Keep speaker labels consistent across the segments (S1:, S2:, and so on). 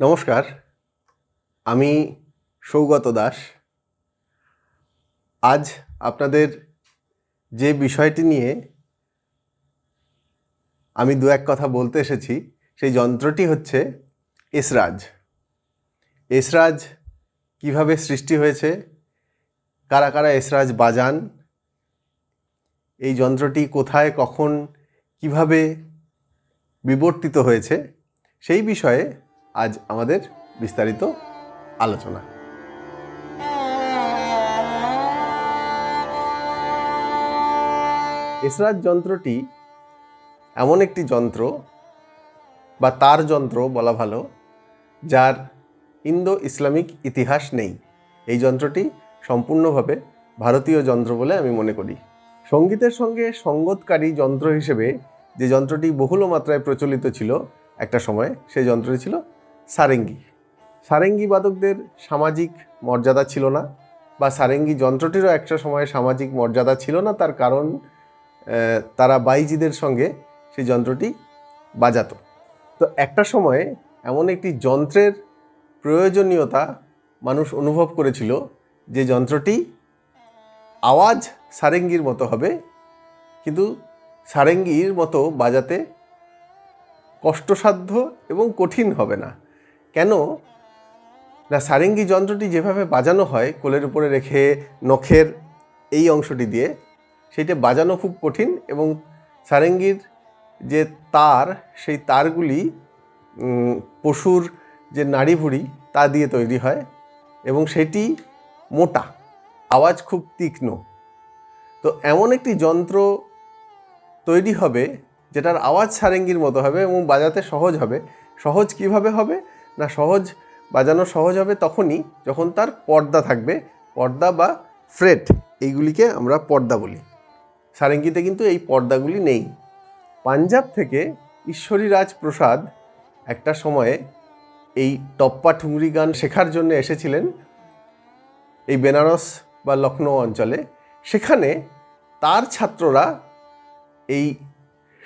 S1: নমস্কার। আমি সৌগত দাস। আজ আপনাদের যে বিষয়টি নিয়ে আমি দু এক কথা বলতে এসেছি, সেই যন্ত্রটি হচ্ছে এসরাজ। এসরাজ কীভাবে সৃষ্টি হয়েছে, কারা কারা এসরাজ বাজান, এই যন্ত্রটি কোথায়, কখন, কীভাবে বিবর্তিত হয়েছে, সেই বিষয়ে আজ আমাদের বিস্তারিত আলোচনা। এসরাজ যন্ত্রটি এমন একটি যন্ত্র বা তার যন্ত্র বলা ভালো, যার ইন্দো ইসলামিক ইতিহাস নেই। এই যন্ত্রটি সম্পূর্ণভাবে ভারতীয় যন্ত্র বলে আমি মনে করি। সঙ্গীতের সঙ্গে সঙ্গতকারী যন্ত্র হিসেবে যে যন্ত্রটি বহুল মাত্রায় প্রচলিত ছিল একটা সময়, সেই যন্ত্রটি ছিল সারেঙ্গি। সারেঙ্গি বাদকদের সামাজিক মর্যাদা ছিল না বা সারেঙ্গি যন্ত্রটিরও একটা সময়ে সামাজিক মর্যাদা ছিল না, তার কারণ তারা বাইজিদের সঙ্গে সেই যন্ত্রটি বাজাতো। তো একটা সময়ে এমন একটি যন্ত্রের প্রয়োজনীয়তা মানুষ অনুভব করেছিল যে যন্ত্রটি আওয়াজ সারেঙ্গির মতো হবে, কিন্তু সারেঙ্গির মতো বাজাতে কষ্টসাধ্য এবং কঠিন হবে না। কেন? না, সারেঙ্গি যন্ত্রটি যেভাবে বাজানো হয় কোলের উপরে রেখে নখের এই অংশটি দিয়ে, সেটা বাজানো খুব কঠিন এবং সারেঙ্গির যে তার, সেই তারগুলি পশুর যে নাড়ি ভুড়ি তা দিয়ে তৈরি হয় এবং সেটি মোটা, আওয়াজ খুব তীক্ষ্ণ। তো এমন একটি যন্ত্র তৈরি হবে যেটার আওয়াজ সারেঙ্গির মতো হবে এবং বাজাতে সহজ হবে। সহজ কীভাবে হবে? না সহজ, বাজানো সহজ হবে তখনই যখন তার পর্দা থাকবে। পর্দা বা ফ্রেট, এইগুলিকে আমরা পর্দা বলি। সারেঙ্গিতে কিন্তু এই পর্দাগুলি নেই। পাঞ্জাব থেকে ঈশ্বরীরাজ প্রসাদ একটা সময়ে এই টপ্পা ঠুংরি গান শেখার জন্য এসেছিলেন এই বেনারস বা লখনৌ অঞ্চলে। সেখানে তার ছাত্ররা এই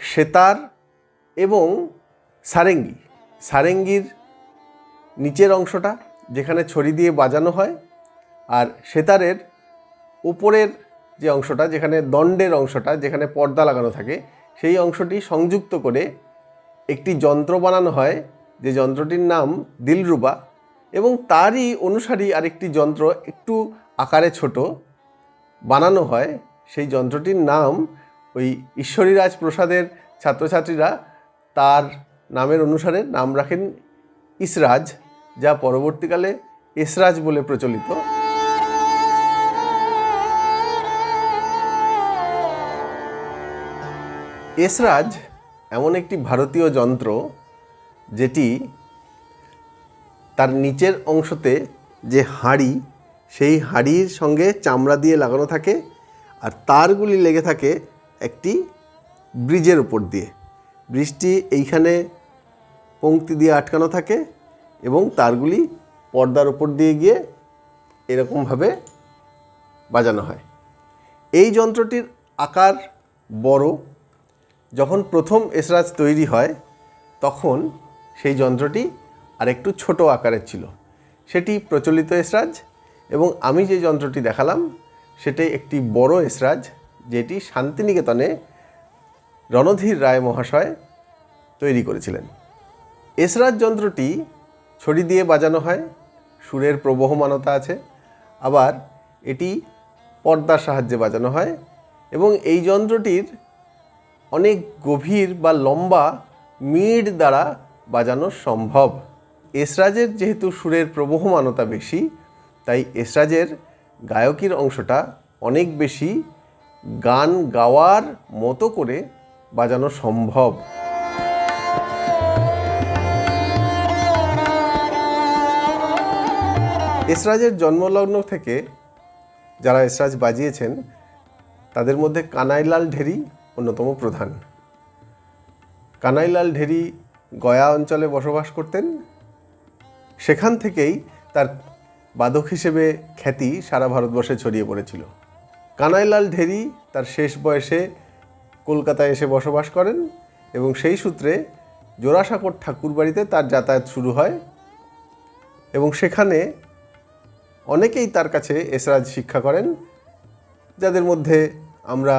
S1: সেতার এবং সারেঙ্গি, সারেঙ্গির নিচের অংশটা যেখানে ছড়ি দিয়ে বাজানো হয় আর সেতারের উপরের যে অংশটা যেখানে দণ্ডের অংশটা যেখানে পর্দা লাগানো থাকে, সেই অংশটি সংযুক্ত করে একটি যন্ত্র বানানো হয়, যে যন্ত্রটির নাম দিলরুবা এবং তারই অনুসারী আরেকটি যন্ত্র একটু আকারে ছোট বানানো হয়। সেই যন্ত্রটির নাম ওই ঈশ্বরীরাজ প্রসাদের ছাত্রছাত্রীরা তার নামের অনুসারে নাম রাখেন ইসরাজ। যা পরবর্তীকালে এসরাজ বলে প্রচলিত। এসরাজ এমন একটি ভারতীয় যন্ত্র যেটি তার নিচের অংশতে যে হাড়ি, সেই হাড়ির সঙ্গে চামড়া দিয়ে লাগানো থাকে আর তারগুলি লেগে থাকে একটি ব্রিজের উপর দিয়ে। ব্রিজটি এইখানে পংক্তি দিয়ে আটকানো থাকে এবং তারগুলি পর্দার ওপর দিয়ে গিয়ে এরকমভাবে বাজানো হয়। এই যন্ত্রটির আকার বড়। যখন প্রথম এসরাজ তৈরি হয়, তখন সেই যন্ত্রটি আরেকটু ছোট আকারের ছিল। সেটি প্রচলিত এসরাজ এবং আমি যে যন্ত্রটি দেখালাম, সেটাই একটি বড় এসরাজ যেটি শান্তিনিকেতনে রণধীর রায় মহাশয় তৈরি করেছিলেন। এসরাজ যন্ত্রটি ছড়ি দিয়ে বাজানো হয়, সুরের প্রবহমানতা আছে। আবার এটি পর্দার সাহায্যে বাজানো হয় এবং এই যন্ত্রটির অনেক গভীর বা লম্বা মিড দ্বারা বাজানো সম্ভব। এসরাজের যেহেতু সুরের প্রবহমানতা বেশি, তাই এসরাজের গায়কির অংশটা অনেক বেশি গান গাওয়ার মতো করে বাজানো সম্ভব। এসরাজের জন্মলগ্ন থেকে যারা এসরাজ বাজিয়েছেন, তাদের মধ্যে কানাইলাল ঢেরি অন্যতম প্রধান। কানাইলাল ঢেরি গয়া অঞ্চলে বসবাস করতেন। সেখান থেকেই তার বাদক হিসেবে খ্যাতি সারা ভারতবর্ষে ছড়িয়ে পড়েছিল। কানাইলাল ঢেরি তার শেষ বয়সে কলকাতায় এসে বসবাস করেন এবং সেই সূত্রে জোড়াসাঁকোর ঠাকুর বাড়িতে তার যাতায়াত শুরু হয় এবং সেখানে অনেকেই তার কাছে এসরাজ শিক্ষা করেন, যাদের মধ্যে আমরা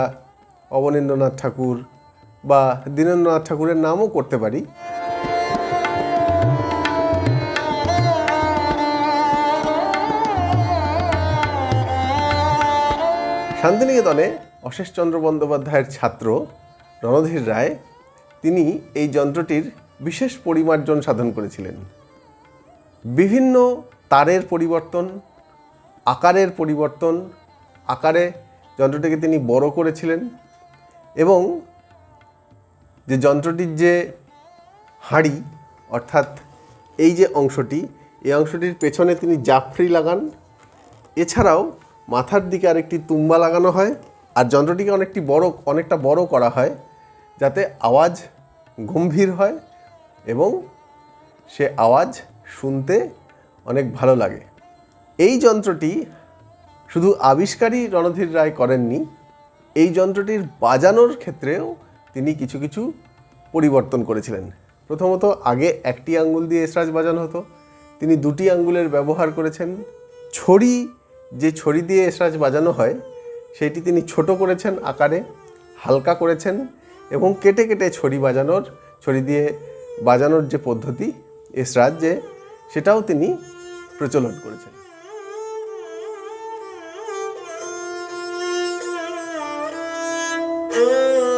S1: অবনীন্দ্রনাথ ঠাকুর বা দীনেন্দ্রনাথ ঠাকুরের নামও করতে পারি। শান্তিনিকেতনে অশেষচন্দ্র বন্দ্যোপাধ্যায়ের ছাত্র রণধীর রায়, তিনি এই যন্ত্রটির বিশেষ পরিমার্জন সাধন করেছিলেন। বিভিন্ন তারের পরিবর্তন আকারের পরিবর্তন, আকারে যন্ত্রটিকে তিনি বড় করেছিলেন এবং যে যন্ত্রটির যে হাঁড়ি, অর্থাৎ এই যে অংশটি, এই অংশটির পেছনে তিনি জাফরি লাগান। এছাড়াও মাথার দিকে আরেকটি তুম্বা লাগানো হয় আর যন্ত্রটিকে অনেকটি বড়, অনেকটা বড় করা হয় যাতে আওয়াজ গম্ভীর হয় এবং সে আওয়াজ শুনতে অনেক ভালো লাগে। এই যন্ত্রটি শুধু আবিষ্কারই রণধীর রায় করেননি, এই যন্ত্রটির বাজানোর ক্ষেত্রেও তিনি কিছু কিছু পরিবর্তন করেছিলেন। প্রথমত, আগে একটি আঙ্গুল দিয়ে এসরাজ বাজানো হতো। তিনি দুটি আঙ্গুলের ব্যবহার করেছেন। ছড়ি, যে ছড়ি দিয়ে এসরাজ বাজানো হয়, সেটি তিনি ছোট করেছেন আকারে, হালকা করেছেন এবং কেটে কেটে ছড়ি বাজানোর, ছড়ি দিয়ে বাজানোর যে পদ্ধতি এসরাজ যে, সেটাও তিনি প্রচলন করেছেন।
S2: Oh.